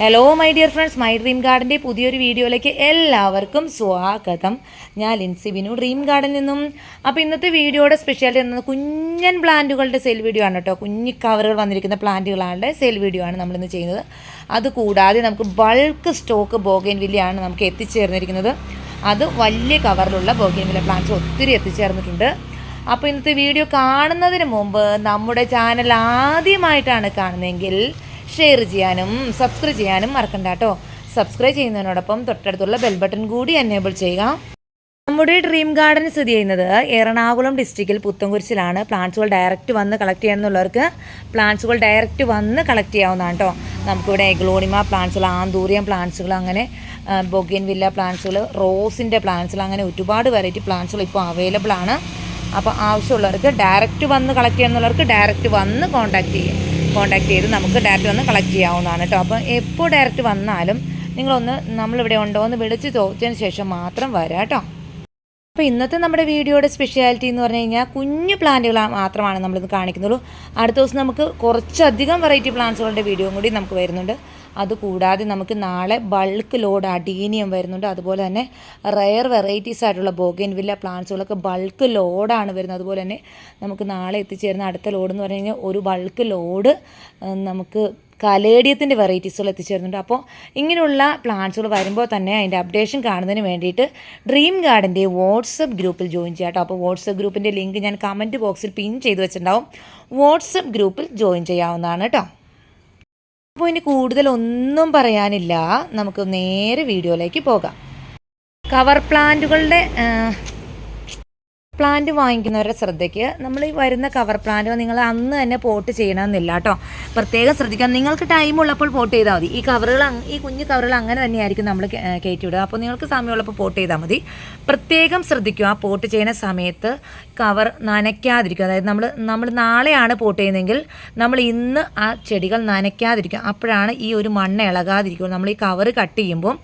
Hello my dear friends my dream ഗാർഡന്റെ പുതിയൊരു വീഡിയോയിലേക്ക് എല്ലാവർക്കും സ്വാഗതം. ഞാൻ ലിൻസി ബിനു ഡ്രീം ഗാർഡനിൽ നിന്നും. അപ്പോൾ ഇന്നത്തെ വീഡിയോയുടെ സ്പെഷ്യാലിറ്റി എന്നത് കുഞ്ഞൻ പ്ലാന്റുകളുടെ സെയിൽ വീഡിയോ ആണ് കേട്ടോ. കുഞ്ഞി കവറുകൾ വന്നിരിക്കുന്ന പ്ലാന്റുകളുടെ സെയിൽ വീഡിയോ ആണ് നമ്മളിന്ന് ചെയ്യുന്നത്. അതുകൂടാതെ നമുക്ക് ബൾക്ക് സ്റ്റോക്ക് ബോഗൈൻ വില്ലയാണ് നമുക്ക് എത്തിച്ചേർന്നിരിക്കുന്നത്. അത് വലിയ കവറിലുള്ള ബോഗൈൻ വില്ല പ്ലാന്റ്സ് ഒത്തിരി എത്തിച്ചേർന്നിട്ടുണ്ട്. അപ്പോൾ ഇന്നത്തെ വീഡിയോ കാണുന്നതിന് മുമ്പ് നമ്മുടെ ചാനൽ ആദ്യമായിട്ടാണ് കാണുന്നതെങ്കിൽ ഷെയർ ചെയ്യാനും സബ്സ്ക്രൈബ് ചെയ്യാനും മറക്കണ്ട കേട്ടോ സബ്സ്ക്രൈബ് ചെയ്യുന്നതിനോടൊപ്പം തൊട്ടടുത്തുള്ള ബെൽ ബട്ടൺ കൂടി എനേബിൾ ചെയ്യുക. നമ്മുടെ ഡ്രീം ഗാർഡൻ സ്ഥിതി ചെയ്യുന്നത് എറണാകുളം ഡിസ്ട്രിക്റ്റിൽ പുത്തൻകുരിശിലാണ്. പ്ലാന്റ്സുകൾ ഡയറക്റ്റ് വന്ന് കളക്ട് ചെയ്യണമെന്നുള്ളവർക്ക് പ്ലാന്റ്സുകൾ ഡയറക്റ്റ് വന്ന് കളക്ട് ചെയ്യാവുന്നതാണ് കേട്ടോ നമുക്കിവിടെ എഗ്ലോണിമ പ്ലാന്റ്സുകൾ ആന്തൂറിയം പ്ലാന്റ്സുകൾ അങ്ങനെ ബൊഗിൻ വില്ല പ്ലാന്റ്സുകൾ റോസിന്റെ പ്ലാന്റ്സുകൾ അങ്ങനെ ഒരുപാട് വെറൈറ്റി പ്ലാന്റ്സുകൾ ഇപ്പോൾ അവൈലബിൾ ആണ്. അപ്പോൾ ആവശ്യമുള്ളവർക്ക് ഡയറക്റ്റ് വന്ന് കളക്ട് ചെയ്യാമെന്നുള്ളവർക്ക് ഡയറക്റ്റ് വന്ന് കോൺടാക്ട് ചെയ്യും കോൺടാക്ട് ചെയ്ത് നമുക്ക് ഡയറക്റ്റ് വന്ന് കളക്ട് ചെയ്യാവുന്നതാണ് കേട്ടോ അപ്പം എപ്പോൾ ഡയറക്റ്റ് വന്നാലും നിങ്ങളൊന്ന് നമ്മളിവിടെ ഉണ്ടോ എന്ന് വിളിച്ച് ചോദിച്ചതിന് ശേഷം മാത്രം വരാം കേട്ടോ അപ്പോൾ ഇന്നത്തെ നമ്മുടെ വീഡിയോയുടെ സ്പെഷ്യാലിറ്റി എന്ന് പറഞ്ഞു കഴിഞ്ഞാൽ കുഞ്ഞു പ്ലാന്റുകൾ മാത്രമാണ് നമ്മളിത് കാണിക്കുന്നുള്ളൂ അടുത്ത ദിവസം നമുക്ക് കുറച്ചധികം വെറൈറ്റി പ്ലാന്റ്സുകളുടെ വീഡിയോയും കൂടി നമുക്ക് വരുന്നുണ്ട്. അതുകൂടാതെ നമുക്ക് നാളെ ബൾക്ക് ലോഡ് അഡീനിയം വരുന്നുണ്ട്. അതുപോലെ തന്നെ റയർ വെറൈറ്റീസ് ആയിട്ടുള്ള ബോഗൻ വില്ല പ്ലാന്റ്സുകളൊക്കെ ബൾക്ക് ലോഡാണ് വരുന്നത്. അതുപോലെ തന്നെ നമുക്ക് നാളെ എത്തിച്ചേരുന്ന അടുത്ത ലോഡ് എന്ന് പറഞ്ഞു കഴിഞ്ഞാൽ ഒരു ബൾക്ക് ലോഡ് നമുക്ക് കലേഡിയത്തിന്റെ വെറൈറ്റീസുകൾ എത്തിച്ചേരുന്നുണ്ട് അപ്പോൾ ഇങ്ങനെയുള്ള പ്ലാന്റ്സുകൾ വരുമ്പോൾ തന്നെ അതിന്റെ അപ്ഡേഷൻ കാണുന്നതിന് വേണ്ടിയിട്ട് ഡ്രീം ഗാർഡന്റെ വാട്സപ്പ് ഗ്രൂപ്പിൽ ജോയിൻ ചെയ്യാം കേട്ടോ. അപ്പോൾ വാട്സപ്പ് ഗ്രൂപ്പിന്റെ ലിങ്ക് ഞാൻ കമന്റ് ബോക്സിൽ പിൻ ചെയ്ത് വെച്ചിട്ടുണ്ടാവും. വാട്സപ്പ് ഗ്രൂപ്പിൽ ജോയിൻ ചെയ്യാവുന്നതാണ് കേട്ടോ. അപ്പോൾ ഇനി കൂടുതലൊന്നും പറയാനില്ല. നമുക്ക് നേരെ വീഡിയോയിലേക്ക് പോകാം. കവർ പ്ലാന്റുകളുടെ പ്ലാന്റ് വാങ്ങിക്കുന്നവരുടെ ശ്രദ്ധയ്ക്ക് നമ്മൾ ഈ വരുന്ന കവർ പ്ലാന്റ് നിങ്ങൾ അന്ന് തന്നെ പോട്ട് ചെയ്യണമെന്നില്ല കേട്ടോ. പ്രത്യേകം ശ്രദ്ധിക്കാം നിങ്ങൾക്ക് ടൈം ഉള്ളപ്പോൾ പോട്ട് ചെയ്താൽ മതി. ഈ കവറുകൾ ഈ കുഞ്ഞു കവറുകൾ അങ്ങനെ തന്നെയായിരിക്കും നമ്മൾ കയറ്റി വിടുക അപ്പോൾ നിങ്ങൾക്ക് സമയമുള്ളപ്പോൾ പോട്ട് ചെയ്താൽ മതി. പ്രത്യേകം ശ്രദ്ധിക്കുക. ആ പോട്ട് ചെയ്യുന്ന സമയത്ത് കവർ നനയ്ക്കാതിരിക്കുക. അതായത് നമ്മൾ നമ്മൾ നാളെയാണ് പോട്ട് ചെയ്യുന്നതെങ്കിൽ നമ്മൾ ഇന്ന് ആ ചെടികൾ നനയ്ക്കാതിരിക്കുക. അപ്പോഴാണ് ഈ ഒരു മണ്ണ് ഇളകാതിരിക്കുക. നമ്മൾ ഈ കവർ കട്ട് ചെയ്യുമ്പോൾ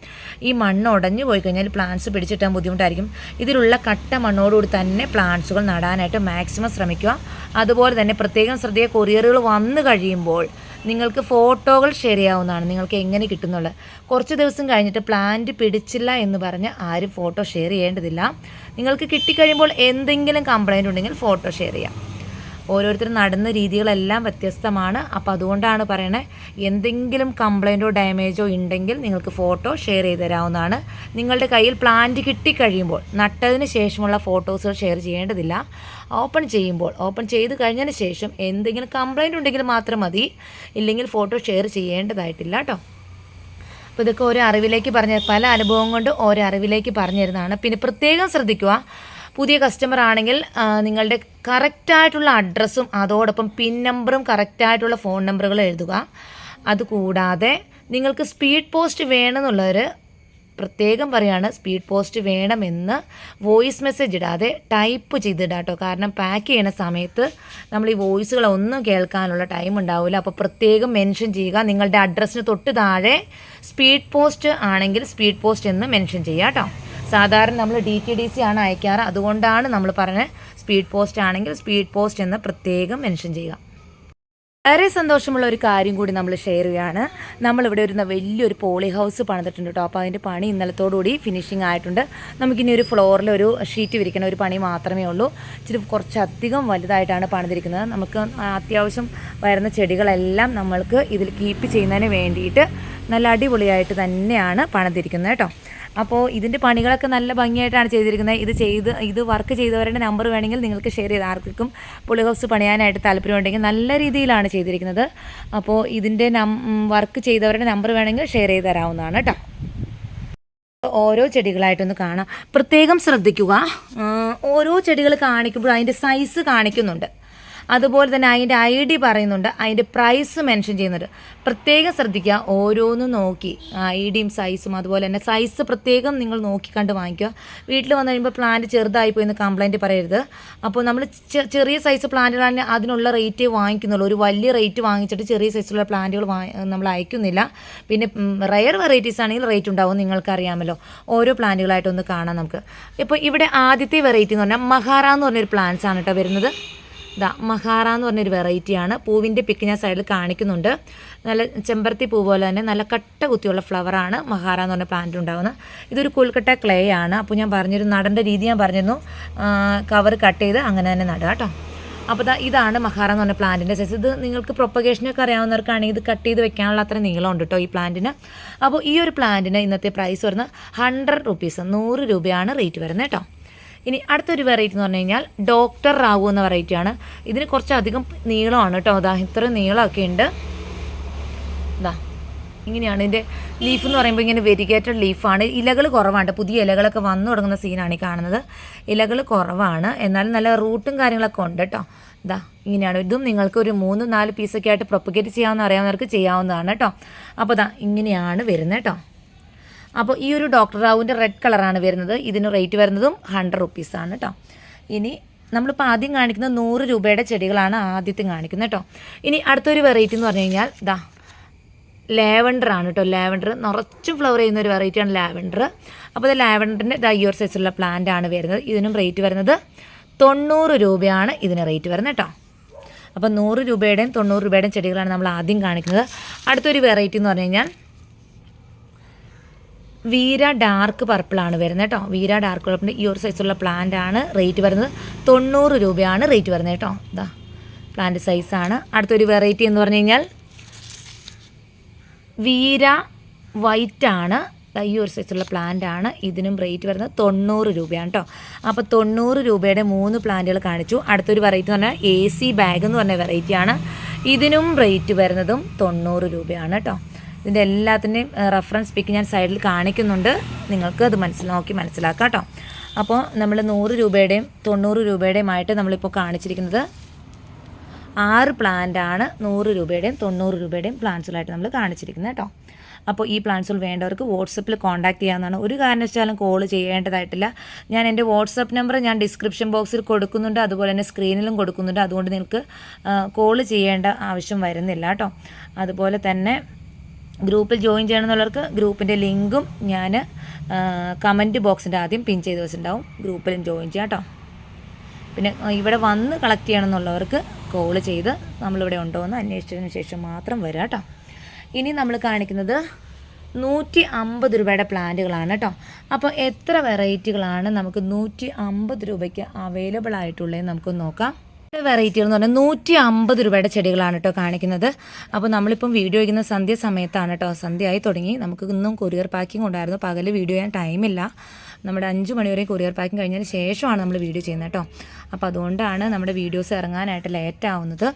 ഈ മണ്ണ് ഉടഞ്ഞു പോയി കഴിഞ്ഞാൽ പ്ലാന്റ്സ് പിടിച്ചിട്ടാൻ ബുദ്ധിമുട്ടായിരിക്കും. ഇതിലുള്ള കട്ട മണ്ണോടുകൂടി തന്നെ പ്ലാന്റ്സുകൾ നടാനായിട്ട് മാക്സിമം ശ്രമിക്കുക. അതുപോലെ തന്നെ പ്രത്യേകം ശ്രദ്ധയെ കൊറിയറുകൾ വന്നു കഴിയുമ്പോൾ നിങ്ങൾക്ക് ഫോട്ടോകൾ ഷെയർ ചെയ്യാവുന്നതാണ് നിങ്ങൾക്ക് എങ്ങനെ കിട്ടുന്നുള്ളത്. കുറച്ച് ദിവസം കഴിഞ്ഞിട്ട് പ്ലാന്റ് പിടിച്ചില്ല എന്ന് പറഞ്ഞ് ആരും ഫോട്ടോ ഷെയർ ചെയ്യേണ്ടതില്ല. നിങ്ങൾക്ക് കിട്ടിക്കഴിയുമ്പോൾ എന്തെങ്കിലും കംപ്ലൈന്റ് ഉണ്ടെങ്കിൽ ഫോട്ടോ ഷെയർ ചെയ്യാം. ഓരോരുത്തർ നടുന്ന രീതികളെല്ലാം വ്യത്യസ്തമാണ്. അപ്പോൾ അതുകൊണ്ടാണ് പറയണത് എന്തെങ്കിലും കംപ്ലൈന്റോ ഡാമേജോ ഉണ്ടെങ്കിൽ നിങ്ങൾക്ക് ഫോട്ടോ ഷെയർ ചെയ്ത് തരാവുന്നതാണ്. നിങ്ങളുടെ കയ്യിൽ പ്ലാന്റ് കിട്ടിക്കഴിയുമ്പോൾ നട്ടതിന് ശേഷമുള്ള ഫോട്ടോസുകൾ ഷെയർ ചെയ്യേണ്ടതില്ല. ഓപ്പൺ ചെയ്യുമ്പോൾ ഓപ്പൺ ചെയ്ത് കഴിഞ്ഞതിന് ശേഷം എന്തെങ്കിലും കംപ്ലൈന്റ് ഉണ്ടെങ്കിൽ മാത്രം മതി. ഇല്ലെങ്കിൽ ഫോട്ടോ ഷെയർ ചെയ്യേണ്ടതായിട്ടില്ല കേട്ടോ അപ്പോൾ ഇതൊക്കെ ഓരോ അറിവിലേക്ക് പറഞ്ഞ പല അനുഭവം കൊണ്ട് ഓരോ അറിവിലേക്ക് പറഞ്ഞു തരുന്നതാണ് പിന്നെ പ്രത്യേകം ശ്രദ്ധിക്കുക പുതിയ കസ്റ്റമർ ആണെങ്കിൽ നിങ്ങളുടെ കറക്റ്റായിട്ടുള്ള അഡ്രസ്സും അതോടൊപ്പം പിൻ നമ്പറും കറക്റ്റായിട്ടുള്ള ഫോൺ നമ്പറുകൾ എഴുതുക. അതുകൂടാതെ നിങ്ങൾക്ക് സ്പീഡ് പോസ്റ്റ് വേണമെന്നുള്ളവർ പ്രത്യേകം പറയുകയാണ് സ്പീഡ് പോസ്റ്റ് വേണമെന്ന് വോയിസ് മെസ്സേജ് ഇടാതെ ടൈപ്പ് ചെയ്തിടാം കേട്ടോ കാരണം പാക്ക് ചെയ്യുന്ന സമയത്ത് നമ്മൾ ഈ വോയിസുകളൊന്നും കേൾക്കാനുള്ള ടൈം ഉണ്ടാവില്ല അപ്പോൾ പ്രത്യേകം മെൻഷൻ ചെയ്യുക. നിങ്ങളുടെ അഡ്രസ്സിന് തൊട്ട് താഴെ സ്പീഡ് പോസ്റ്റ് ആണെങ്കിൽ സ്പീഡ് പോസ്റ്റ് എന്ന് മെൻഷൻ ചെയ്യുക കേട്ടോ സാധാരണ നമ്മൾ ഡി ടി ഡി സി ആണ് അയക്കാറ്. അതുകൊണ്ടാണ് നമ്മൾ പറഞ്ഞത് സ്പീഡ് പോസ്റ്റ് ആണെങ്കിൽ സ്പീഡ് പോസ്റ്റ് എന്ന് പ്രത്യേകം മെൻഷൻ ചെയ്യുക. വളരെ സന്തോഷമുള്ള ഒരു കാര്യം കൂടി നമ്മൾ ഷെയർ ചെയ്യുകയാണ്. നമ്മളിവിടെ ഒരു വലിയൊരു പോളി ഹൗസ് പണിതിട്ടുണ്ട് കേട്ടോ അപ്പോൾ അതിന്റെ പണി ഇന്നലത്തോടുകൂടി ഫിനിഷിംഗ് ആയിട്ടുണ്ട്. നമുക്കിനി ഒരു ഫ്ലോറിൽ ഒരു ഷീറ്റ് വിരിക്കുന്ന ഒരു പണി മാത്രമേ ഉള്ളൂ. ഇച്ചിരി കുറച്ചധികം വലുതായിട്ടാണ് പണിതിരിക്കുന്നത്. നമുക്ക് അത്യാവശ്യം വരുന്ന ചെടികളെല്ലാം നമ്മൾക്ക് ഇതിൽ കീപ്പ് ചെയ്യുന്നതിന് വേണ്ടിയിട്ട് നല്ല അടിപൊളിയായിട്ട് തന്നെയാണ് പണിതിരിക്കുന്നത് കേട്ടോ അപ്പോൾ ഇതിന്റെ പണികളൊക്കെ നല്ല ഭംഗിയായിട്ടാണ് ചെയ്തിരിക്കുന്നത്. ഇത് ചെയ്ത് ഇത് വർക്ക് ചെയ്തവരുടെ നമ്പർ വേണമെങ്കിൽ നിങ്ങൾക്ക് ഷെയർ ചെയ്ത് ആർക്കും പുളി ഹൗസ് പണിയാനായിട്ട് താല്പര്യമുണ്ടെങ്കിൽ നല്ല രീതിയിലാണ് ചെയ്തിരിക്കുന്നത്. അപ്പോൾ ഇതിന്റെ വർക്ക് ചെയ്തവരുടെ നമ്പർ വേണമെങ്കിൽ ഷെയർ ചെയ്ത് തരാവുന്നതാണ് കേട്ടോ ഓരോ ചെടികളായിട്ടൊന്ന് കാണാം. പ്രത്യേകം ശ്രദ്ധിക്കുക. ഓരോ ചെടികൾ കാണിക്കുമ്പോഴും അതിന്റെ സൈസ് കാണിക്കുന്നുണ്ട്. അതുപോലെ തന്നെ അതിന്റെ ഐ ഡി പറയുന്നുണ്ട്. അതിന്റെ പ്രൈസ് മെൻഷൻ ചെയ്യുന്നുണ്ട്. പ്രത്യേകം ശ്രദ്ധിക്കുക. ഓരോന്നും നോക്കി. ഐ ഡിയും സൈസും അതുപോലെ തന്നെ സൈസ് പ്രത്യേകം നിങ്ങൾ നോക്കി കണ്ട് വാങ്ങിക്കുക. വീട്ടിൽ വന്നു കഴിയുമ്പോൾ പ്ലാന്റ് ചെറുതായി പോയി എന്ന് കംപ്ലയിന്റ് പറയരുത്. അപ്പോൾ നമ്മൾ ചെറിയ സൈസ് പ്ലാന്റുകളാണ് അതിനുള്ള റേറ്റ് വാങ്ങിക്കുന്നുള്ളൂ. ഒരു വലിയ റേറ്റ് വാങ്ങിച്ചിട്ട് ചെറിയ സൈസിലുള്ള പ്ലാന്റുകൾ നമ്മൾ അയക്കുന്നില്ല. പിന്നെ റയർ വെറൈറ്റീസ് ആണെങ്കിൽ റേറ്റ് ഉണ്ടാവും. നിങ്ങൾക്കറിയാമല്ലോ. ഓരോ പ്ലാന്റുകളായിട്ടൊന്ന് കാണാം നമുക്ക്. ഇപ്പോൾ ഇവിടെ ആദ്യത്തെ വെറൈറ്റി എന്ന് പറഞ്ഞാൽ മഹാറ എന്ന് പറഞ്ഞൊരു പ്ലാന്റ്സ് ആണ് കേട്ടോ വരുന്നത്. ഇതാ മഹാറ എന്ന് പറഞ്ഞൊരു വെറൈറ്റിയാണ്. പൂവിന്റെ പിക്ക് ഞാൻ സൈഡിൽ കാണിക്കുന്നുണ്ട്. നല്ല ചെമ്പരത്തി പൂ പോലെ തന്നെ നല്ല കട്ട കുത്തിയുള്ള ഫ്ലവറാണ് മഹാറ എന്ന് പറഞ്ഞ പ്ലാന്റ് ഉണ്ടാകുന്നത് ഇതൊരു കൊൽക്കട്ട ക്ലേ ആണ്. അപ്പോൾ ഞാൻ പറഞ്ഞൊരു നടന്റെ രീതി ഞാൻ പറഞ്ഞിരുന്നു. കവർ കട്ട് ചെയ്ത് അങ്ങനെ തന്നെ നടുക കേട്ടോ. അപ്പോൾ ദാ ഇതാണ് മഹാറ എന്ന് പറഞ്ഞ പ്ലാന്റിന്റെ സൈസ് ഇത് നിങ്ങൾക്ക് പ്രൊപ്പഗേഷനൊക്കെ അറിയാവുന്നവർക്കാണെങ്കിൽ ഇത് കട്ട് ചെയ്ത് വെക്കാനുള്ള അത്ര നീളമുണ്ട് കേട്ടോ ഈ പ്ലാന്റിന് അപ്പോൾ ഈ ഒരു പ്ലാന്റിന് ഇന്നത്തെ പ്രൈസ് വരുന്നത് ഹൺഡ്രഡ് റുപ്പീസ് നൂറ് രൂപയാണ് റേറ്റ് വരുന്നത് കേട്ടോ. ഇനി അടുത്തൊരു വെറൈറ്റി എന്ന് പറഞ്ഞു കഴിഞ്ഞാൽ ഡോക്ടർ റാവു എന്ന വെറൈറ്റിയാണ് ഇതിന് കുറച്ചധികം നീളമാണ് കേട്ടോ. അതാ ഇത്ര നീളമൊക്കെ ഉണ്ട്. ഇതാ ഇങ്ങനെയാണ് ഇതിന്റെ ലീഫ് എന്ന് പറയുമ്പോൾ ഇങ്ങനെ വെരിഗേറ്റഡ് ലീഫാണ് ഇലകൾ കുറവാണ് പുതിയ ഇലകളൊക്കെ വന്നു തുടങ്ങുന്ന സീനാണ് ഈ കാണുന്നത്. ഇലകൾ കുറവാണ്. എന്നാലും നല്ല റൂട്ടും കാര്യങ്ങളൊക്കെ ഉണ്ട് കേട്ടോ. ഇതാ ഇങ്ങനെയാണ്. ഇതും നിങ്ങൾക്ക് ഒരു മൂന്ന് നാല് പീസൊക്കെ ആയിട്ട് പ്രൊപ്പഗേറ്റ് ചെയ്യാമെന്ന് അറിയാവുന്നവർക്ക് ചെയ്യാവുന്നതാണ് കേട്ടോ. അപ്പോൾ ഇതാ ഇങ്ങനെയാണ് വരുന്നത് കേട്ടോ. അപ്പോൾ ഈ ഒരു ഡോക്ടർ റാവുവിന്റെ റെഡ് കളറാണ് വരുന്നത്. ഇതിന് റേറ്റ് വരുന്നതും ഹൺഡ്രഡ് റുപ്പീസാണ് കേട്ടോ ഇനി നമ്മളിപ്പോൾ ആദ്യം കാണിക്കുന്ന നൂറ് രൂപയുടെ ചെടികളാണ് ആദ്യത്തെ കാണിക്കുന്നത് കേട്ടോ ഇനി അടുത്തൊരു വെറൈറ്റി എന്ന് പറഞ്ഞു കഴിഞ്ഞാൽ ദാ ലാവൻഡർ ആണ് കേട്ടോ ലാവൻഡർ നിറച്ചും ഫ്ലവർ ചെയ്യുന്ന ഒരു വെറൈറ്റിയാണ് ലാവൻഡർ അപ്പോൾ ഇത് ലാവൻഡറിന്റെ ദാ ഈ സൈസുള്ള പ്ലാന്റ് ആണ് വരുന്നത്. ഇതിനും റേറ്റ് വരുന്നത് തൊണ്ണൂറ് രൂപയാണ് ഇതിന് റേറ്റ് വരുന്നത് കേട്ടോ അപ്പോൾ നൂറ് രൂപയുടെയും തൊണ്ണൂറ് രൂപയുടെയും ചെടികളാണ് നമ്മൾ ആദ്യം കാണിക്കുന്നത്. അടുത്തൊരു വെറൈറ്റി എന്ന് പറഞ്ഞു കഴിഞ്ഞാൽ വീര ഡാർക്ക് പർപ്പിളാണ് വരുന്നത് കേട്ടോ വീര ഡാർക്ക് പർപ്പിളിന്റെ ഈ ഒരു സൈസുള്ള പ്ലാന്റ് ആണ് റേറ്റ് വരുന്നത്. തൊണ്ണൂറ് രൂപയാണ് റേറ്റ് വരുന്നത് കേട്ടോ ഇതാ പ്ലാന്റ് സൈസാണ് അടുത്തൊരു വെറൈറ്റി എന്ന് പറഞ്ഞു കഴിഞ്ഞാൽ വീര വൈറ്റ് ആണ്. ഈ ഒരു സൈസുള്ള പ്ലാന്റ് ആണ്. ഇതിനും റേറ്റ് വരുന്നത് തൊണ്ണൂറ് രൂപയാണ് കേട്ടോ അപ്പോൾ തൊണ്ണൂറ് രൂപയുടെ മൂന്ന് പ്ലാന്റുകൾ കാണിച്ചു. അടുത്തൊരു വെറൈറ്റി എന്ന് പറഞ്ഞാൽ എ സി ബാഗ് എന്ന് പറഞ്ഞ വെറൈറ്റിയാണ് ഇതിനും റേറ്റ് വരുന്നതും തൊണ്ണൂറ് രൂപയാണ് കേട്ടോ ഇതിന്റെ എല്ലാത്തിന്റെയും റെഫറൻസ് പിക്ക് ഞാൻ സൈഡിൽ കാണിക്കുന്നുണ്ട്. നിങ്ങൾക്ക് അത് മനസ്സിൽ നോക്കി മനസ്സിലാക്കാം കേട്ടോ അപ്പോൾ നമ്മൾ നൂറ് രൂപയുടെയും തൊണ്ണൂറ് രൂപയുടെയും ആയിട്ട് നമ്മളിപ്പോൾ കാണിച്ചിരിക്കുന്നത് ആറ് പ്ലാന്റ് ആണ് നൂറ് രൂപയുടെയും തൊണ്ണൂറ് രൂപയുടെയും പ്ലാന്റ്സുകളായിട്ട് നമ്മൾ കാണിച്ചിരിക്കുന്നത് കേട്ടോ അപ്പോൾ ഈ പ്ലാന്റ്സുകൾ വേണ്ടവർക്ക് വാട്സപ്പിൽ കോൺടാക്ട് ചെയ്യാവുന്നതാണ്. ഒരു കാരണവശാലും കോൾ ചെയ്യേണ്ടതായിട്ടില്ല. ഞാൻ എന്റെ വാട്സപ്പ് നമ്പർ ഞാൻ ഡിസ്ക്രിപ്ഷൻ ബോക്സിൽ കൊടുക്കുന്നുണ്ട്. അതുപോലെ തന്നെ സ്ക്രീനിലും കൊടുക്കുന്നുണ്ട്. അതുകൊണ്ട് നിങ്ങൾക്ക് കോൾ ചെയ്യേണ്ട ആവശ്യം വരുന്നില്ല കേട്ടോ അതുപോലെ തന്നെ ഗ്രൂപ്പിൽ ജോയിൻ ചെയ്യണമെന്നുള്ളവർക്ക് ഗ്രൂപ്പിന്റെ ലിങ്കും ഞാൻ കമന്റ് ബോക്സിന്റെ ആദ്യം പിൻ ചെയ്ത് വെച്ചിട്ടുണ്ടാവും ഗ്രൂപ്പിലും ജോയിൻ ചെയ്യാം കേട്ടോ പിന്നെ ഇവിടെ വന്ന് കളക്ട് ചെയ്യണമെന്നുള്ളവർക്ക് കോൾ ചെയ്ത് നമ്മളിവിടെ ഉണ്ടോ എന്ന് അന്വേഷിച്ചതിന് ശേഷം മാത്രം വരിക കേട്ടോ ഇനി നമ്മൾ കാണിക്കുന്നത് നൂറ്റി അമ്പത് രൂപയുടെ പ്ലാന്റുകളാണ് കേട്ടോ അപ്പോൾ എത്ര വെറൈറ്റികളാണ് നമുക്ക് നൂറ്റി അമ്പത് രൂപയ്ക്ക് അവൈലബിൾ ആയിട്ടുള്ളത് നമുക്ക് നോക്കാം. വെറൈറ്റികൾ എന്ന് പറഞ്ഞാൽ നൂറ്റി അമ്പത് രൂപയുടെ ചെടികളാണ് കേട്ടോ കാണിക്കുന്നത്. അപ്പോൾ നമ്മളിപ്പം വീഡിയോ വയ്ക്കുന്ന സന്ധ്യ സമയത്താണ് കേട്ടോ സന്ധ്യ ആയി തുടങ്ങി. നമുക്ക് ഇന്നും കൊറിയർ പാക്കിംഗ് ഉണ്ടായിരുന്നു. പകൽ വീഡിയോ ചെയ്യാൻ ടൈമില്ല നമ്മുടെ അഞ്ച് മണിവരെ കൊറിയർ പാക്കിംഗ് കഴിഞ്ഞതിന് ശേഷമാണ് നമ്മൾ വീഡിയോ ചെയ്യുന്നത് കേട്ടോ. അപ്പോൾ അതുകൊണ്ടാണ് നമ്മുടെ വീഡിയോസ് ഇറങ്ങാനായിട്ട് ലേറ്റ് ആവുന്നത്.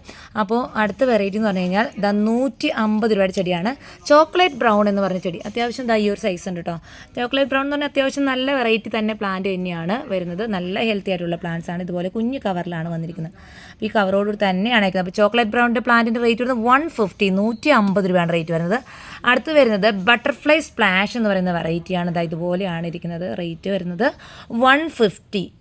അപ്പോൾ അടുത്ത വെറൈറ്റി എന്ന് പറഞ്ഞു കഴിഞ്ഞാൽ ദ നൂറ്റി അമ്പത് രൂപയുടെ ചെടിയാണ്. ചോക്ലേറ്റ് ബ്രൗൺ എന്ന് പറഞ്ഞ ചെടി. അത്യാവശ്യം ദാ ഈ ഒരു സൈസ് ഉണ്ട് കേട്ടോ. ചോക്ലേറ്റ് ബ്രൗൺ എന്ന് പറഞ്ഞാൽ അത്യാവശ്യം നല്ല വെറൈറ്റി തന്നെ പ്ലാന്റ് തന്നെയാണ് വരുന്നത്. നല്ല ഹെൽത്തി ആയിട്ടുള്ള പ്ലാന്റ്സ് ആണ്. ഇതുപോലെ കുഞ്ഞ് കവറിലാണ് വന്നിരിക്കുന്നത്. ഈ കവറോട് തന്നെയാണ് അയക്കുന്നത്. അപ്പോൾ ചോക്ലേറ്റ് ബ്രൗണിന്റെ പ്ലാന്റിന്റെ റേറ്റ് വരുന്നത് വൺ ഫിഫ്റ്റി നൂറ്റി അമ്പത് രൂപയാണ് റേറ്റ് വരുന്നത്. അടുത്ത് വരുന്നത് ബട്ടർഫ്ലൈ സ്പ്ലാഷ് എന്ന് പറയുന്ന വെറൈറ്റിയാണ് ഇതാ ഇതുപോലെയാണ് ഇരിക്കുന്നത് റേറ്റ് വരുന്നത് വൺ ഫിഫ്റ്റി.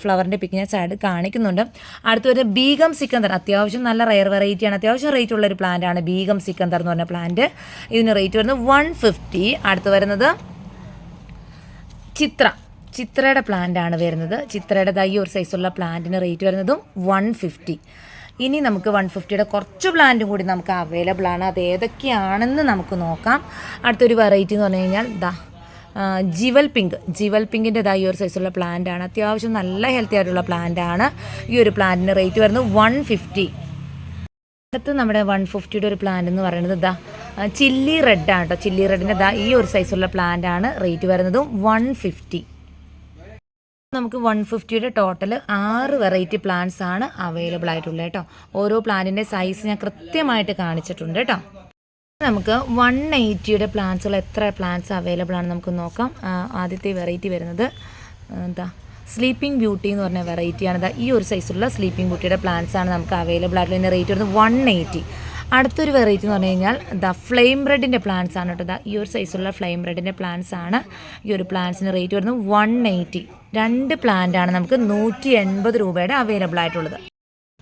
ഫ്ലവറിന്റെ പിക്ക് ഞാൻ സൈഡ് കാണിക്കുന്നുണ്ട്. അടുത്ത് വരുന്നത് ബീഗം സിക്കന്തർ അത്യാവശ്യം നല്ല റയർ വെറൈറ്റിയാണ് അത്യാവശ്യം റേറ്റ് ഉള്ളൊരു പ്ലാന്റ് ആണ് ബീഗം സിക്കന്തർ എന്ന് പറഞ്ഞ പ്ലാന്റ് ഇതിന് റേറ്റ് വരുന്നത് വൺ ഫിഫ്റ്റി. അടുത്ത് വരുന്നത് ചിത്ര. ചിത്രയുടെ ആണ് വരുന്നത്. ചിത്രയുടെ തൈ ഒരു സൈസുള്ള പ്ലാന്റിന് റേറ്റ് വരുന്നതും വൺ ഫിഫ്റ്റി. ഇനി നമുക്ക് വൺ ഫിഫ്റ്റിയുടെ കുറച്ച് പ്ലാന്റും കൂടി നമുക്ക് അവൈലബിൾ ആണ്. അത് ഏതൊക്കെയാണെന്ന് നമുക്ക് നോക്കാം. അടുത്തൊരു വെറൈറ്റി എന്ന് പറഞ്ഞു കഴിഞ്ഞാൽ ദാ ജിവൽ പിങ്ക്. ജിവൽ പിങ്കിന്റെതായ ഈ ഒരു സൈസുള്ള പ്ലാന്റ് ആണ്. അത്യാവശ്യം നല്ല ഹെൽത്തി ആയിട്ടുള്ള പ്ലാന്റ് ആണ്. ഈ ഒരു പ്ലാന്റിന് റേറ്റ് വരുന്നത് വൺ ഫിഫ്റ്റി അടുത്ത് നമ്മുടെ വൺ ഫിഫ്റ്റിയുടെ ഒരു പ്ലാന്റ് എന്ന് പറയുന്നത് ഇതാ ചില്ലി റെഡ് ആണ് കേട്ടോ ചില്ലി റെഡിന്റെ ഇതാ ഈ ഒരു സൈസുള്ള പ്ലാന്റ് ആണ് റേറ്റ് വരുന്നതും വൺ ഫിഫ്റ്റി നമുക്ക് വൺ ഫിഫ്റ്റിയുടെ ടോട്ടൽ ആറ് വെറൈറ്റി പ്ലാന്റ്സ് ആണ് അവൈലബിൾ ആയിട്ടുള്ളത് കേട്ടോ ഓരോ പ്ലാന്റിന്റെ സൈസ് ഞാൻ കൃത്യമായിട്ട് കാണിച്ചിട്ടുണ്ട് കേട്ടോ നമുക്ക് വൺ എയ്റ്റിയുടെ പ്ലാന്റ്സുകൾ എത്ര പ്ലാന്റ്സ് അവൈലബിൾ ആണ് നമുക്ക് നോക്കാം. ആദ്യത്തെ വെറൈറ്റി വരുന്നത് എന്താ സ്ലീപ്പിംഗ് ബ്യൂട്ടി എന്ന് പറഞ്ഞ വെറൈറ്റിയാണ് ഇതാ ഈ ഒരു സൈസുള്ള സ്ലീപ്പിംഗ് ബ്യൂട്ടിയുടെ പ്ലാന്റ്സ് ആണ് നമുക്ക് അവൈലബിൾ ആയിട്ടുള്ള ഇതിന്റെ റേറ്റ് വരുന്നത് വൺ എയ്റ്റി അടുത്തൊരു വെറൈറ്റി എന്ന് പറഞ്ഞു കഴിഞ്ഞാൽ ദ ഫ്ലെയിം ബ്രെഡിന്റെ പ്ലാന്റ്സ് ആണ് കേട്ടോ. ഈ ഒരു സൈസുള്ള ഫ്ലെയിം ബ്രെഡിന്റെ പ്ലാന്റ്സ് ആണ്. ഈ ഒരു പ്ലാന്റ്സിന് റേറ്റ് വരുന്നത് വൺ എയ്റ്റി രണ്ട് പ്ലാന്റ് ആണ് നമുക്ക് നൂറ്റി എൺപത് രൂപയുടെ അവൈലബിൾ ആയിട്ടുള്ളത്.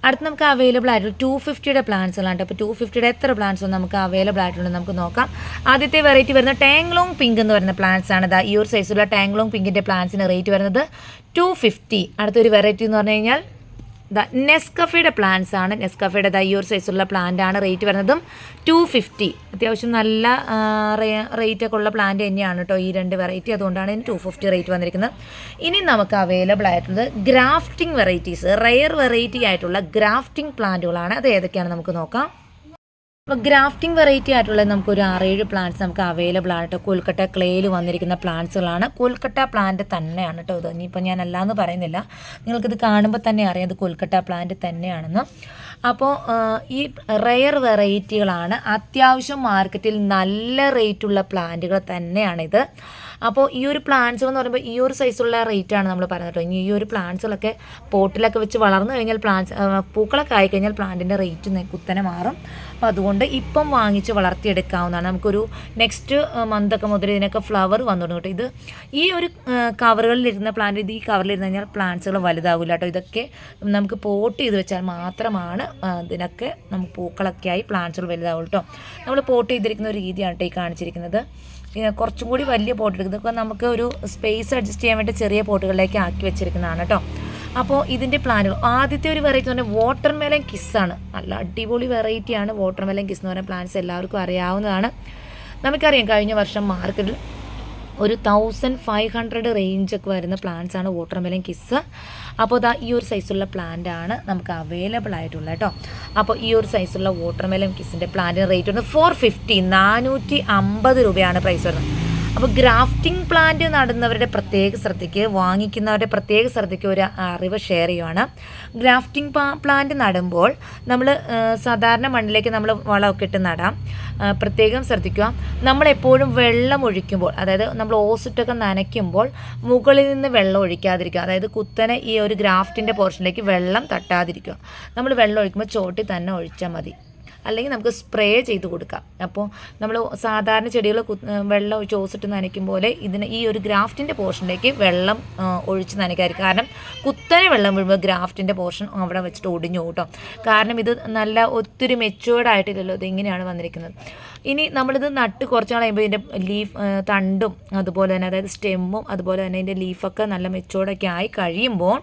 അടുത്ത് നമുക്ക് അവൈലബിൾ ആയിട്ടുള്ള ടു ഫിഫ്റ്റിയുടെ പ്ലാന്റ്സുകളാണ് അപ്പോൾ ടു ഫിഫ്റ്റിയുടെ എത്ര പ്ലാന്റ്സ് നമുക്ക് അവൈലബിൾ ആയിട്ടുണ്ട് നമുക്ക് നോക്കാം. ആദ്യത്തെ വെറൈറ്റി വരുന്ന ടാങ്ലോങ് പിങ്ക് എന്ന് പറയുന്ന പ്ലാന്റ്സ് ആണ്. ഇതാ ഈ ഒരു സൈസുള്ള ടാങ്ലോങ് പിങ്കിന്റെ പ്ലാന്റ്സിന് റേറ്റ് വരുന്നത് ടു ഫിഫ്റ്റി അടുത്തൊരു വെറൈറ്റി എന്ന് പറഞ്ഞു കഴിഞ്ഞാൽ ദ നെസ്കഫയുടെ പ്ലാന്റ്സ് ആണ്. നെസ്കഫയുടെ ദ ഈ ഒരു സൈസുള്ള പ്ലാന്റ് ആണ് റേറ്റ് വരുന്നതും ടു ഫിഫ്റ്റി അത്യാവശ്യം നല്ല റേറ്റ് ഒക്കെ ഉള്ള പ്ലാന്റ് തന്നെയാണ് കേട്ടോ ഈ രണ്ട് വെറൈറ്റി അതുകൊണ്ടാണ് ഇതിന് ടു ഫിഫ്റ്റി റേറ്റ് വന്നിരിക്കുന്നത്. ഇനി നമുക്ക് അവൈലബിൾ ആയിട്ടുള്ളത് ഗ്രാഫ്റ്റിംഗ് വെറൈറ്റീസ് റെയർ വെറൈറ്റി ആയിട്ടുള്ള ഗ്രാഫ്റ്റിംഗ് പ്ലാന്റുകളാണ് അത് ഏതൊക്കെയാണ് നമുക്ക് നോക്കാം. അപ്പോൾ ഗ്രാഫ്റ്റിംഗ് വെറൈറ്റി ആയിട്ടുള്ള നമുക്കൊരു ആറേഴ് പ്ലാന്റ്സ് നമുക്ക് അവൈലബിൾ ആണ് കേട്ടോ കൊൽക്കട്ട ക്ലേയിൽ വന്നിരിക്കുന്ന പ്ലാന്റ്സുകളാണ് കൊൽക്കട്ട പ്ലാന്റ് തന്നെയാണ് കേട്ടോ ഇത്. ഇനിയിപ്പോൾ ഞാൻ അല്ലാന്ന് പറയുന്നില്ല. നിങ്ങൾക്കിത് കാണുമ്പോൾ തന്നെ അറിയാം. ഇത് കൊൽക്കട്ട പ്ലാന്റ് തന്നെയാണെന്ന്. അപ്പോൾ ഈ റെയർ വെറൈറ്റികളാണ് അത്യാവശ്യം മാർക്കറ്റിൽ നല്ല റേറ്റുള്ള പ്ലാന്റുകൾ തന്നെയാണിത്. അപ്പോൾ ഈ ഒരു പ്ലാന്റ്സുകൾ എന്ന് പറയുമ്പോൾ ഈ ഒരു സൈസുള്ള റേറ്റ് ആണ് നമ്മൾ കേട്ടോ. ഇനി ഈ ഒരു പ്ലാന്റ്സുകളൊക്കെ പോട്ടിലൊക്കെ വെച്ച് വളർന്നു കഴിഞ്ഞാൽ പ്ലാന്റ്സ് പൂക്കളൊക്കെ ആയിക്കഴിഞ്ഞാൽ പ്ലാന്റിന്റെ റേറ്റ് കുത്തനെ മാറും. അപ്പോൾ അതുകൊണ്ട് ഇപ്പം വാങ്ങിച്ച് വളർത്തിയെടുക്കാവുന്നതാണ്. നമുക്കൊരു നെക്സ്റ്റ് മന്തൊക്കെ മുതൽ ഇതിനൊക്കെ ഫ്ലവർ വന്നു തുടങ്ങും കേട്ടോ. ഇത് ഈ ഒരു കവറുകളിലിരുന്ന പ്ലാന്റ് ഇത് ഈ കവറിലിരുന്ന് കഴിഞ്ഞാൽ പ്ലാന്റ്സുകൾ വലുതാവില്ല കേട്ടോ. ഇതൊക്കെ നമുക്ക് പോട്ട് ചെയ്ത് വെച്ചാൽ മാത്രമാണ് ഇതിനൊക്കെ നമുക്ക് പൂക്കളൊക്കെ ആയി പ്ലാന്റ്സുകൾ വലുതാവുള്ളൂ കേട്ടോ. നമ്മൾ പോട്ട് ചെയ്തിരിക്കുന്ന ഒരു രീതിയാണ് കേട്ടോ ഈ കാണിച്ചിരിക്കുന്നത്. കുറച്ചും കൂടി വലിയ പോട്ട് ഇപ്പോൾ ഇപ്പം നമുക്ക് ഒരു സ്പേസ് അഡ്ജസ്റ്റ് ചെയ്യാൻ വേണ്ടി ചെറിയ പോട്ടുകളിലേക്ക് ആക്കി വെച്ചിരിക്കുന്നതാണ് കേട്ടോ. അപ്പോൾ ഇതിന്റെ പ്ലാനുകൾ ആദ്യത്തെ ഒരു വെറൈറ്റി എന്ന് പറഞ്ഞാൽ വാട്ടർ മെലൻ കിസ്സാണ് നല്ല അടിപൊളി വെറൈറ്റിയാണ് വാട്ടർ മെലൻ കിസ് എന്ന് പറയുന്ന പ്ലാന്റ്സ് എല്ലാവർക്കും അറിയാവുന്നതാണ്. നമുക്കറിയാം കഴിഞ്ഞ വർഷം മാർക്കറ്റിൽ ഒരു തൗസൻഡ് ഫൈവ് ഹൺഡ്രഡ് റേഞ്ചൊക്കെ വരുന്ന പ്ലാന്റ്സ് ആണ് വാട്ടർ മെലൻ കിസ് അപ്പോൾ ഇതാ ഈ ഒരു സൈസുള്ള പ്ലാന്റ് ആണ് നമുക്ക് അവൈലബിൾ ആയിട്ടുള്ളത് കേട്ടോ അപ്പോൾ ഈ ഒരു സൈസുള്ള വാട്ടർ മെലൻ കിസിന്റെ പ്ലാന്റിന് റേറ്റ് വന്ന് ഫോർ ഫിഫ്റ്റി നാനൂറ്റി അമ്പത് രൂപയാണ് പ്രൈസ് വരുന്നത്. അപ്പോൾ ഗ്രാഫ്റ്റിംഗ് പ്ലാന്റ് നടുന്നവരുടെ പ്രത്യേക ശ്രദ്ധയ്ക്ക് വാങ്ങിക്കുന്നവരുടെ പ്രത്യേക ശ്രദ്ധയ്ക്ക് ഒരു അറിവ് ഷെയർ ചെയ്യുവാണ്. ഗ്രാഫ്റ്റിംഗ് പ്ലാന്റ് നടുമ്പോൾ നമ്മൾ സാധാരണ മണ്ണിലേക്ക് നമ്മൾ വളമൊക്കെ ഇട്ട് നടാം. പ്രത്യേകം ശ്രദ്ധിക്കുക. നമ്മളെപ്പോഴും വെള്ളം ഒഴിക്കുമ്പോൾ അതായത് നമ്മൾ ഓസിട്ടൊക്കെ നനയ്ക്കുമ്പോൾ മുകളിൽ നിന്ന് വെള്ളം ഒഴിക്കാതിരിക്കുക. അതായത് കുത്തനെ ഈ ഒരു ഗ്രാഫ്റ്റിന്റെ പോർഷനിലേക്ക് വെള്ളം തട്ടാതിരിക്കുക. നമ്മൾ വെള്ളം ഒഴിക്കുമ്പോൾ ചോട്ടിൽ തന്നെ ഒഴിച്ചാൽ മതി. അല്ലെങ്കിൽ നമുക്ക് സ്പ്രേ ചെയ്ത് കൊടുക്കാം. അപ്പോൾ നമ്മൾ സാധാരണ ചെടികൾ വെള്ളം ഒഴിച്ച് ഓസിട്ട് നനയ്ക്കും പോലെ ഇതിന് ഈ ഒരു ഗ്രാഫ്റ്റിന്റെ പോർഷനിലേക്ക് വെള്ളം ഒഴിച്ച് നനയ്ക്കാറ് കാരണം കുത്തനെ വെള്ളം വീഴുമ്പോൾ ഗ്രാഫ്റ്റിന്റെ പോർഷൻ അവിടെ വെച്ചിട്ട് ഒടിഞ്ഞു കൂട്ടോ. കാരണം ഇത് നല്ല ഒത്തിരി മെച്ചുവേർഡ് ആയിട്ടില്ലല്ലോ ഇത് ഇങ്ങനെയാണ് വന്നിരിക്കുന്നത്. ഇനി നമ്മളിത് നട്ട് കുറച്ച് നാൾ കഴിയുമ്പോൾ ഇതിന്റെ ലീഫ് തണ്ടും അതുപോലെ തന്നെ അതായത് സ്റ്റെമ്മും അതുപോലെ തന്നെ ഇതിന്റെ ലീഫൊക്കെ നല്ല മെച്ചുവേർഡൊക്കെ ആയി കഴിയുമ്പോൾ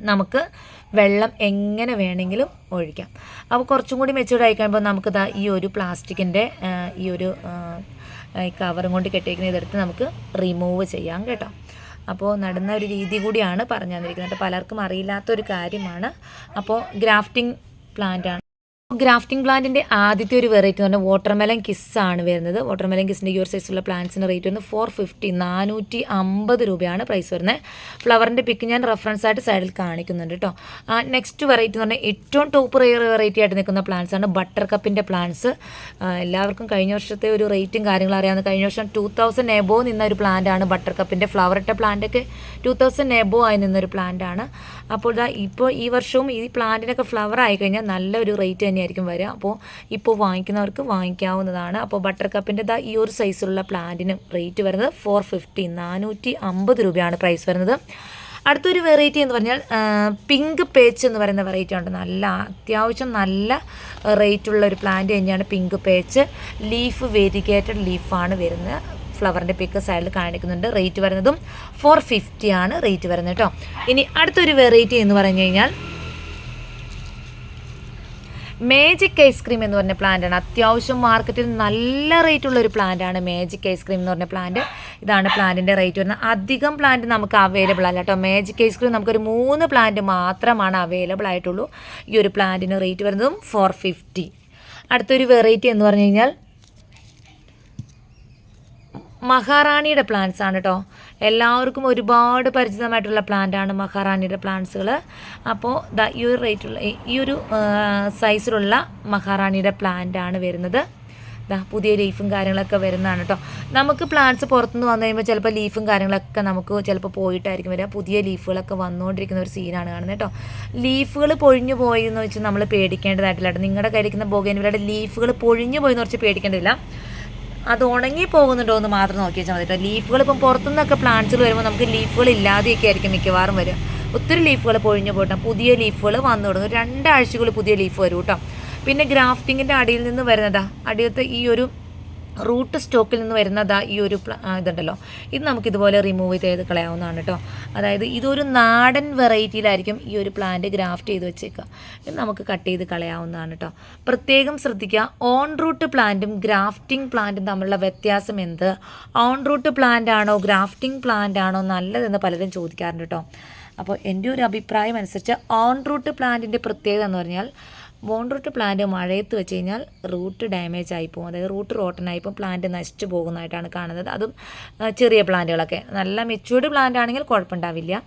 നമുക്ക് വെള്ളം എങ്ങനെ വേണമെങ്കിലും ഒഴിക്കാം. അപ്പോൾ കുറച്ചും കൂടി മെച്ചൂർഡ് ആയി കഴിയുമ്പോൾ നമുക്ക് ദാ ഈ ഒരു പ്ലാസ്റ്റിക്കിന്റെ ഈ ഒരു കവറും കൊണ്ട് കെട്ടിയിരിക്കുന്ന ഇതെടുത്ത് നമുക്ക് റിമൂവ് ചെയ്യാം കേട്ടോ. അപ്പോൾ നടന്ന ഒരു രീതി കൂടിയാണ് പറഞ്ഞു തന്നിരിക്കുന്നത്. പലർക്കും അറിയില്ലാത്തൊരു കാര്യമാണ്. അപ്പോൾ ഗ്രാഫ്റ്റിംഗ് പ്ലാന്റ് ആണ്. ഗ്രാഫ്റ്റിംഗ് പ്ലാന്റിന്റെ ആദ്യത്തെ ഒരു വെറൈറ്റി എന്ന് പറഞ്ഞാൽ വാട്ടർമെലൻ കിസ് ആണ് വരുന്നത്. വാട്ടർമെലൻ കിസിന്റെ യുവർ സൈസുള്ള പ്ലാന്റ്സിന്റെ റേറ്റ് വന്ന് ഫോർ ഫിഫ്റ്റി നാനൂറ്റി അമ്പത് രൂപയാണ് പ്രൈസ് വരുന്നത്. ഫ്ലവറിന്റെ പിക്ക് ഞാൻ റെഫറൻസ് ആയിട്ട് സൈഡിൽ കാണിക്കുന്നുണ്ട് കേട്ടോ നെക്സ്റ്റ് വെറൈറ്റി എന്ന് പറഞ്ഞാൽ ഏറ്റവും ടോപ്പ് റെയർ വെറൈറ്റി ആയിട്ട് നിൽക്കുന്ന പ്ലാന്റ്സ് ആണ് ബട്ടർ കപ്പിന്റെ പ്ലാന്റ്സ് എല്ലാവർക്കും കഴിഞ്ഞ വർഷത്തെ ഒരു റേറ്റും കാര്യങ്ങളും അറിയാവുന്ന കഴിഞ്ഞ വർഷം ടു തൗസൻഡ് എബോ നിന്ന ഒരു പ്ലാന്റ് ആണ് ബട്ടർ കപ്പിന്റെ ഫ്ലവർ ഇട്ട പ്ലാന്റൊക്കെ ടു തൗസൻഡ് എബോ ആയി നിന്നൊരു പ്ലാന്റ് ആണ്. അപ്പോൾ ഇപ്പോൾ ഈ വർഷവും ഈ പ്ലാന്റിനൊക്കെ ഫ്ലവർ ആയി കഴിഞ്ഞാൽ നല്ലൊരു റേറ്റ് തന്നെയായിരിക്കും വരിക. അപ്പോൾ ഇപ്പോൾ വാങ്ങിക്കുന്നവർക്ക് വാങ്ങിക്കാവുന്നതാണ്. അപ്പോൾ ബട്ടർ കപ്പിന്റെ ഇതാ ഈ ഒരു സൈസുള്ള പ്ലാന്റിന് റേറ്റ് വരുന്നത് ഫോർ ഫിഫ്റ്റി നാനൂറ്റി അമ്പത് രൂപയാണ് പ്രൈസ് വരുന്നത്. അടുത്തൊരു വെറൈറ്റി എന്ന് പറഞ്ഞാൽ പിങ്ക് പേച്ച് എന്ന് പറയുന്ന വെറൈറ്റി ഉണ്ട്. നല്ല അത്യാവശ്യം നല്ല റേറ്റുള്ള ഒരു പ്ലാന്റ് തന്നെയാണ് പിങ്ക് പേച്ച് ലീഫ് വേരിഗേറ്റഡ് ലീഫാണ് വരുന്നത്. ഫ്ലവറിന്റെ പിക്ക് സൈഡിൽ കാണിക്കുന്നുണ്ട്. റേറ്റ് വരുന്നതും ഫോർ ഫിഫ്റ്റി ആണ് റേറ്റ് വരുന്നത് കേട്ടോ. ഇനി അടുത്തൊരു വെറൈറ്റി എന്ന് പറഞ്ഞു കഴിഞ്ഞാൽ മേജിക് ഐസ്ക്രീം എന്ന് പറഞ്ഞ പ്ലാന്റ് ആണ്. അത്യാവശ്യം മാർക്കറ്റിൽ നല്ല റേറ്റ് ഉള്ള ഒരു പ്ലാന്റാണ് മേജിക് ഐസ്ക്രീം എന്ന് പറഞ്ഞ പ്ലാന്റ് ഇതാണ് പ്ലാന്റിന്റെ റേറ്റ് വരുന്നത്. അധികം പ്ലാന്റ് നമുക്ക് അവൈലബിൾ അല്ല കേട്ടോ. മേജിക് ഐസ്ക്രീം നമുക്കൊരു മൂന്ന് പ്ലാന്റ് മാത്രമാണ് അവൈലബിൾ ആയിട്ടുള്ളൂ. ഈ ഒരു പ്ലാന്റിന് റേറ്റ് വരുന്നതും ഫോർ ഫിഫ്റ്റി അടുത്തൊരു വെറൈറ്റി എന്ന് പറഞ്ഞു കഴിഞ്ഞാൽ മഹാറാണിയുടെ പ്ലാന്റ്സ് ആണ് കേട്ടോ. എല്ലാവർക്കും ഒരുപാട് പരിചിതമായിട്ടുള്ള പ്ലാന്റ് ആണ് മഹാറാണിയുടെ പ്ലാന്റ്സുകൾ അപ്പോൾ ദാ ഈ ഒരു റേറ്റുള്ള ഈ- ഒരു സൈസിലുള്ള മഹാറാണിയുടെ പ്ലാന്റ് ആണ് വരുന്നത്. പുതിയ ലീഫും കാര്യങ്ങളൊക്കെ വരുന്നതാണ് കേട്ടോ നമുക്ക് പ്ലാന്റ്സ് പുറത്തുനിന്ന് വന്നു കഴിയുമ്പോൾ ചിലപ്പോൾ ലീഫും കാര്യങ്ങളൊക്കെ നമുക്ക് ചിലപ്പോൾ പോയിട്ടായിരിക്കും വരിക. പുതിയ ലീഫുകളൊക്കെ വന്നുകൊണ്ടിരിക്കുന്ന ഒരു സീനാണ് കാണുന്നത് കേട്ടോ ലീഫുകൾ പൊഴിഞ്ഞു പോയി എന്ന് വെച്ച് നമ്മൾ പേടിക്കേണ്ടതായിട്ടില്ല കേട്ടോ നിങ്ങളുടെ കയ്യിരിക്കുന്ന ബൊഗേനുകളുടെ ലീഫുകൾ പൊഴിഞ്ഞു പോയി എന്ന് വെച്ച് പേടിക്കേണ്ടതില്ല. അത് ഉണങ്ങി പോകുന്നുണ്ടോ എന്ന് മാത്രം നോക്കി വെച്ചാൽ മതി കേട്ടോ ലീഫുകൾ ഇപ്പം പുറത്തുനിന്നൊക്കെ പ്ലാന്റ്സിൽ വരുമ്പോൾ നമുക്ക് ലീഫുകൾ ഇല്ലാതെയൊക്കെ ആയിരിക്കും മിക്കവാറും വരിക. ഒത്തിരി ലീഫുകൾ പൊഴിഞ്ഞു പോട്ടെ പുതിയ ലീഫുകൾ വന്നു തുടങ്ങും. രണ്ടാഴ്ചകൾ പുതിയ ലീഫ് വരും കേട്ടോ പിന്നെ ഗ്രാഫ്റ്റിങ്ങിന്റെ അടിയിൽ നിന്ന് വരുന്നതാ. അടിയത്തെ ഈ ഒരു റൂട്ട് സ്റ്റോക്കിൽ നിന്ന് വരുന്നതാ ഈ ഒരു ഇതുണ്ടല്ലോ. ഇത് നമുക്ക് ഇതുപോലെ റിമൂവ് ചെയ്ത് കളയാവുന്നതാണ് കേട്ടോ അതായത് ഇതൊരു നാടൻ വെറൈറ്റിയിലായിരിക്കും ഈ ഒരു പ്ലാന്റ് ഗ്രാഫ്റ്റ് ചെയ്ത് വെച്ചേക്കുക. ഇത് നമുക്ക് കട്ട് ചെയ്ത് കളയാവുന്നതാണ് കേട്ടോ പ്രത്യേകം ശ്രദ്ധിക്കുക ഓൺ റൂട്ട് പ്ലാന്റും ഗ്രാഫ്റ്റിംഗ് പ്ലാന്റും തമ്മിലുള്ള വ്യത്യാസം എന്ത്? ഓൺ റൂട്ട് പ്ലാന്റ് ആണോ ഗ്രാഫ്റ്റിംഗ് പ്ലാന്റ് ആണോ നല്ലതെന്ന് പലരും ചോദിക്കാറുണ്ട് കേട്ടോ അപ്പോൾ എന്റെ ഒരു അഭിപ്രായം അനുസരിച്ച് ഓൺ റൂട്ട് പ്ലാന്റിന്റെ പ്രത്യേകത എന്ന് പറഞ്ഞാൽ ബോൺ റൂട്ട് പ്ലാന്റ് മഴയത്ത് വെച്ച് കഴിഞ്ഞാൽ റൂട്ട് ഡാമേജ് ആയി പോകും. അതായത് റൂട്ട് റോട്ടനായി പോകും പ്ലാന്റ് നശിച്ചു പോകുന്നതായിട്ടാണ് കാണുന്നത്. അതും ചെറിയ പ്ലാന്റുകളൊക്കെ. നല്ല മെച്യൂർഡ് പ്ലാന്റ് ആണെങ്കിൽ കുഴപ്പമുണ്ടാവില്ല.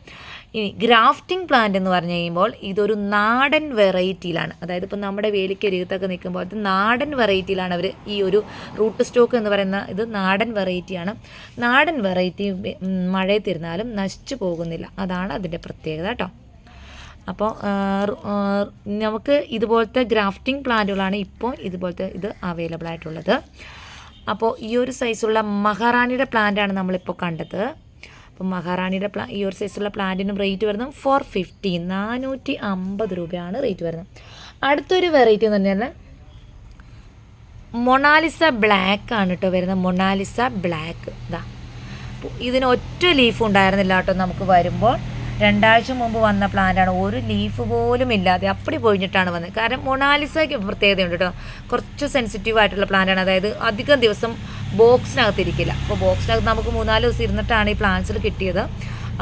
ഇനി ഗ്രാഫ്റ്റിംഗ് പ്ലാന്റ് എന്ന് പറഞ്ഞു കഴിയുമ്പോൾ ഇതൊരു നാടൻ വെറൈറ്റിയിലാണ്. അതായത് ഇപ്പോൾ നമ്മുടെ വേലിക്കരികത്തൊക്കെ നിൽക്കുമ്പോൾ അത് നാടൻ വെറൈറ്റിയിലാണ് അവർ ഈ ഒരു റൂട്ട് സ്റ്റോക്ക് എന്ന് പറയുന്ന ഇത് നാടൻ വെറൈറ്റിയാണ്. നാടൻ വെറൈറ്റി മഴയത്തിരുന്നാലും നശിച്ചു പോകുന്നില്ല. അതാണ് അതിന്റെ പ്രത്യേകത കേട്ടോ. അപ്പോൾ നമുക്ക് ഇതുപോലത്തെ ഗ്രാഫ്റ്റിംഗ് പ്ലാന്റുകളാണ് ഇപ്പോൾ ഇതുപോലത്തെ ഇത് അവൈലബിൾ ആയിട്ടുള്ളത്. അപ്പോൾ ഈ ഒരു സൈസുള്ള മഹാറാണിയുടെ പ്ലാന്റാണ് നമ്മളിപ്പോൾ കണ്ടത്. അപ്പോൾ മഹാറാണിയുടെ പ്ലാ ഈ ഒരു സൈസുള്ള പ്ലാന്റിനും റേറ്റ് വരുന്നത് ഫോർ ഫിഫ്റ്റി നാനൂറ്റി അമ്പത് രൂപയാണ് റേറ്റ് വരുന്നത്. അടുത്തൊരു വെറൈറ്റി എന്ന് പറഞ്ഞാൽ മൊണാലിസ ബ്ലാക്ക് ആണ് കേട്ടോ വരുന്നത്. മൊണാലിസ ബ്ലാക്ക് ഇതാ ഇതിന് ഒറ്റ ലീഫ് ഉണ്ടായിരുന്നില്ല കേട്ടോ നമുക്ക് വരുമ്പോൾ. രണ്ടാഴ്ച മുമ്പ് വന്ന പ്ലാന്റാണ് ഒരു ലീഫ് പോലും ഇല്ലാതെ അപ്പടി പൊഴിഞ്ഞിട്ടാണ് വന്നത്. കാരണം മൊണാലിസയ്ക്ക് പ്രത്യേകതയുണ്ട് കേട്ടോ കുറച്ച് സെൻസിറ്റീവ് ആയിട്ടുള്ള പ്ലാന്റാണ് അതായത് അധികം ദിവസം ബോക്സിനകത്ത് ഇരിക്കില്ല അപ്പോൾ ബോക്സിനകത്ത് നമുക്ക് മൂന്നാൽ ദിവസം ഇരുന്നിട്ടാണ് ഈ പ്ലാന്റ്സിൽ കിട്ടിയത്.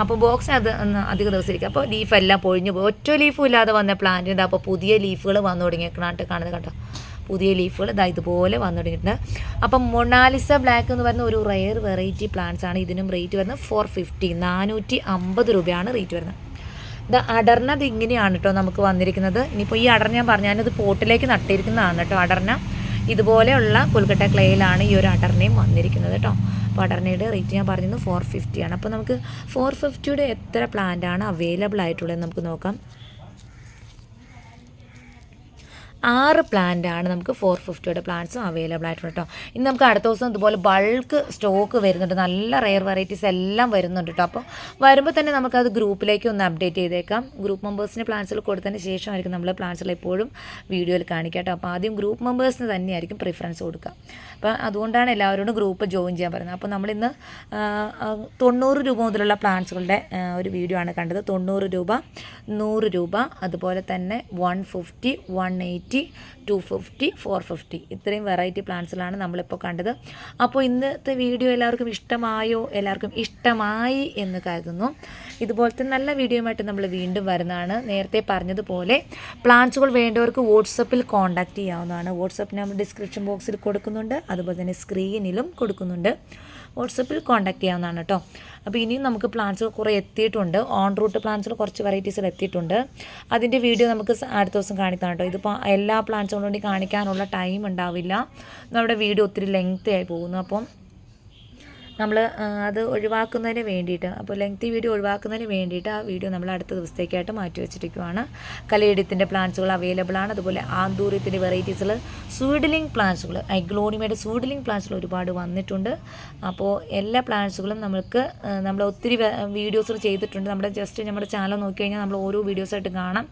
അപ്പോൾ ബോക്സിനകത്ത് അധിക ദിവസം ഇരിക്കും. അപ്പോൾ ലീഫെല്ലാം പൊഴിഞ്ഞു പോയി. ഒറ്റ ലീഫും ഇല്ലാതെ വന്ന പ്ലാന്റിന്റെ അപ്പോൾ പുതിയ ലീഫുകൾ വന്നു തുടങ്ങിയേക്കണായിട്ട് കാണുന്നത് കണ്ടോ? പുതിയ ലീഫുകൾ ഇതാ ഇതുപോലെ വന്നു തുടങ്ങിയിട്ടുണ്ട് അപ്പം മൊണാലിസ ബ്ലാക്ക് എന്ന് പറയുന്ന ഒരു റയർ വെറൈറ്റി പ്ലാന്റ്സ് ആണ്. ഇതിനും റേറ്റ് വരുന്നത് ഫോർ ഫിഫ്റ്റി നാനൂറ്റി അമ്പത് രൂപയാണ് റേറ്റ് വരുന്നത്. ഇത് അടർന്നത് ഇങ്ങനെയാണ് കേട്ടോ നമുക്ക് വന്നിരിക്കുന്നത്. ഇനിയിപ്പോൾ ഈ അടർന ഞാൻ പറഞ്ഞു ഞാനിത് പോട്ടിലേക്ക് നട്ടിരിക്കുന്നതാണ് കേട്ടോ അടർന ഇതുപോലെയുള്ള കൊൽക്കട്ട ക്ലേയിലാണ് ഈ ഒരു അടർനയും വന്നിരിക്കുന്നത് കേട്ടോ അപ്പോൾ അടർനയുടെ റേറ്റ് ഞാൻ പറഞ്ഞത് ഫോർ ഫിഫ്റ്റിയാണ് അപ്പോൾ നമുക്ക് ഫോർ ഫിഫ്റ്റിയുടെ എത്ര പ്ലാന്റ് ആണ് അവൈലബിൾ ആയിട്ടുള്ളത് നമുക്ക് നോക്കാം. ആറ് പ്ലാന്റ് ആണ് നമുക്ക് ഫോർ ഫിഫ്റ്റിയുടെ പ്ലാന്റ്സും അവൈലബിൾ ആയിട്ടുണ്ട് കേട്ടോ ഇനി നമുക്ക് അടുത്ത ദിവസം ഇതുപോലെ ബൾക്ക് സ്റ്റോക്ക് വരുന്നുണ്ട്. നല്ല റെയർ വെറൈറ്റീസ് എല്ലാം വരുന്നുണ്ട് കേട്ടോ അപ്പോൾ വരുമ്പോൾ തന്നെ നമുക്കത് ഗ്രൂപ്പിലേക്ക് ഒന്ന് അപ്ഡേറ്റ് ചെയ്തേക്കാം. ഗ്രൂപ്പ് മെമ്പേഴ്സിന് പ്ലാൻസിൽ കൊടുത്തതിന് ശേഷമായിരിക്കും നമ്മൾ പ്ലാൻസിൽ എപ്പോഴും വീഡിയോയിൽ കാണിക്കുക കേട്ടോ അപ്പോൾ ആദ്യം ഗ്രൂപ്പ് മെമ്പേഴ്സിന് തന്നെയായിരിക്കും പ്രിഫറൻസ് കൊടുക്കുക. അപ്പോൾ അതുകൊണ്ടാണ് എല്ലാവരോടും ഗ്രൂപ്പ് ജോയിൻ ചെയ്യാൻ പറയുന്നത്. അപ്പോൾ നമ്മളിന്ന് തൊണ്ണൂറ് രൂപ മുതലുള്ള പ്ലാൻസുകളുടെ ഒരു വീഡിയോ ആണ് കണ്ടത്. തൊണ്ണൂറ് രൂപ നൂറ് രൂപ അതുപോലെ തന്നെ one fifty one eighty two fifty four fifty ഇത്രയും വെറൈറ്റി പ്ലാന്റ്സിലാണ് നമ്മളിപ്പോൾ കണ്ടത്. അപ്പോൾ ഇന്നത്തെ വീഡിയോ എല്ലാവർക്കും ഇഷ്ടമായോ? എല്ലാവർക്കും ഇഷ്ടമായി എന്ന് കരുതുന്നു. ഇതുപോലത്തെ നല്ല വീഡിയോയുമായിട്ട് നമ്മൾ വീണ്ടും വരുന്നതാണ്. നേരത്തെ പറഞ്ഞതുപോലെ പ്ലാന്റ്സുകൾ വേണ്ടവർക്ക് വാട്സപ്പിൽ കോൺടാക്റ്റ് ചെയ്യാവുന്നതാണ്. വാട്സപ്പ് നമ്പർ ഡിസ്ക്രിപ്ഷൻ ബോക്സിൽ കൊടുക്കുന്നുണ്ട്. അതുപോലെ തന്നെ സ്ക്രീനിലും കൊടുക്കുന്നുണ്ട്. വാട്സപ്പിൽ കോൺടാക്ട് ചെയ്യാവുന്നതാണ് കേട്ടോ. അപ്പോൾ ഇനിയും നമുക്ക് പ്ലാന്റ്സ് കുറേ എത്തിയിട്ടുണ്ട്. ഓൺ റൂട്ട് പ്ലാന്റ്സിൽ കുറച്ച് വെറൈറ്റീസിൽ എത്തിയിട്ടുണ്ട്. അതിന്റെ വീഡിയോ നമുക്ക് അടുത്ത ദിവസം കാണിക്കാം കേട്ടോ. ഇതിപ്പോൾ എല്ലാ പ്ലാൻസുകളും വേണ്ടി കാണിക്കാനുള്ള ടൈം ഉണ്ടാവില്ല. നമ്മുടെ വീഡിയോ ഒത്തിരി ലെങ്ത്തി ആയി പോകുന്നു. അപ്പം നമ്മൾ അത് ഒഴിവാക്കുന്നതിന് വേണ്ടിയിട്ട് അപ്പോൾ ലെങ്തി വീഡിയോ ഒഴിവാക്കുന്നതിന് വേണ്ടിയിട്ട് ആ വീഡിയോ നമ്മൾ അടുത്ത ദിവസത്തേക്കായിട്ട് മാറ്റി വെച്ചിരിക്കുവാണ്. കലയിടത്തിന്റെ പ്ലാന്റ്സുകൾ അവൈലബിൾ ആണ്. അതുപോലെ ആന്തൂര്യത്തിന്റെ വെറൈറ്റീസിൽ സ്വീഡലിംഗ് പ്ലാന്റ്സുകൾ ഐഗ്ലോണിമയുടെ സ്വീഡലിംഗ് പ്ലാന്റ്സുകൾ ഒരുപാട് വന്നിട്ടുണ്ട്. അപ്പോൾ എല്ലാ പ്ലാന്റ്സുകളും നമുക്ക് നമ്മൾ ഒത്തിരി വീഡിയോസുകൾ ചെയ്തിട്ടുണ്ട്. നമ്മുടെ ജസ്റ്റ് നമ്മുടെ ചാനൽ നോക്കി കഴിഞ്ഞാൽ നമ്മൾ ഓരോ വീഡിയോസായിട്ട് കാണാം.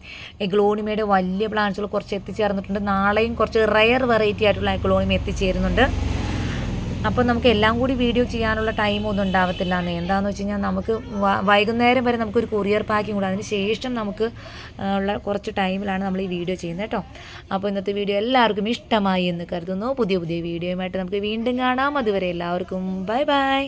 എഗ്ലോണിമയുടെ വലിയ പ്ലാന്റ്സുകൾ കുറച്ച് എത്തിച്ചേർന്നിട്ടുണ്ട്. നാളെയും കുറച്ച് റയർ വെറൈറ്റി ആയിട്ടുള്ള എഗ്ലോണിമ എത്തിച്ചേരുന്നുണ്ട്. അപ്പോൾ നമുക്ക് എല്ലാം കൂടി വീഡിയോ ചെയ്യാനുള്ള ടൈം ഒന്നും ഉണ്ടാവത്തില്ല. എന്ന് എന്താണെന്ന് വെച്ച് കഴിഞ്ഞാൽ നമുക്ക് വൈകുന്നേരം വരെ നമുക്കൊരു കൊറിയർ പാക്കിംഗ് കൂടെ. അതിന് ശേഷം നമുക്ക് ഉള്ള കുറച്ച് ടൈമിലാണ് നമ്മൾ ഈ വീഡിയോ ചെയ്യുന്നത് കേട്ടോ. അപ്പോൾ ഇന്നത്തെ വീഡിയോ എല്ലാവർക്കും ഇഷ്ടമായി എന്ന് കരുതുന്നു. പുതിയ പുതിയ വീഡിയോയുമായിട്ട് നമുക്ക് വീണ്ടും കാണാം. അതുവരെ എല്ലാവർക്കും ബൈ ബൈ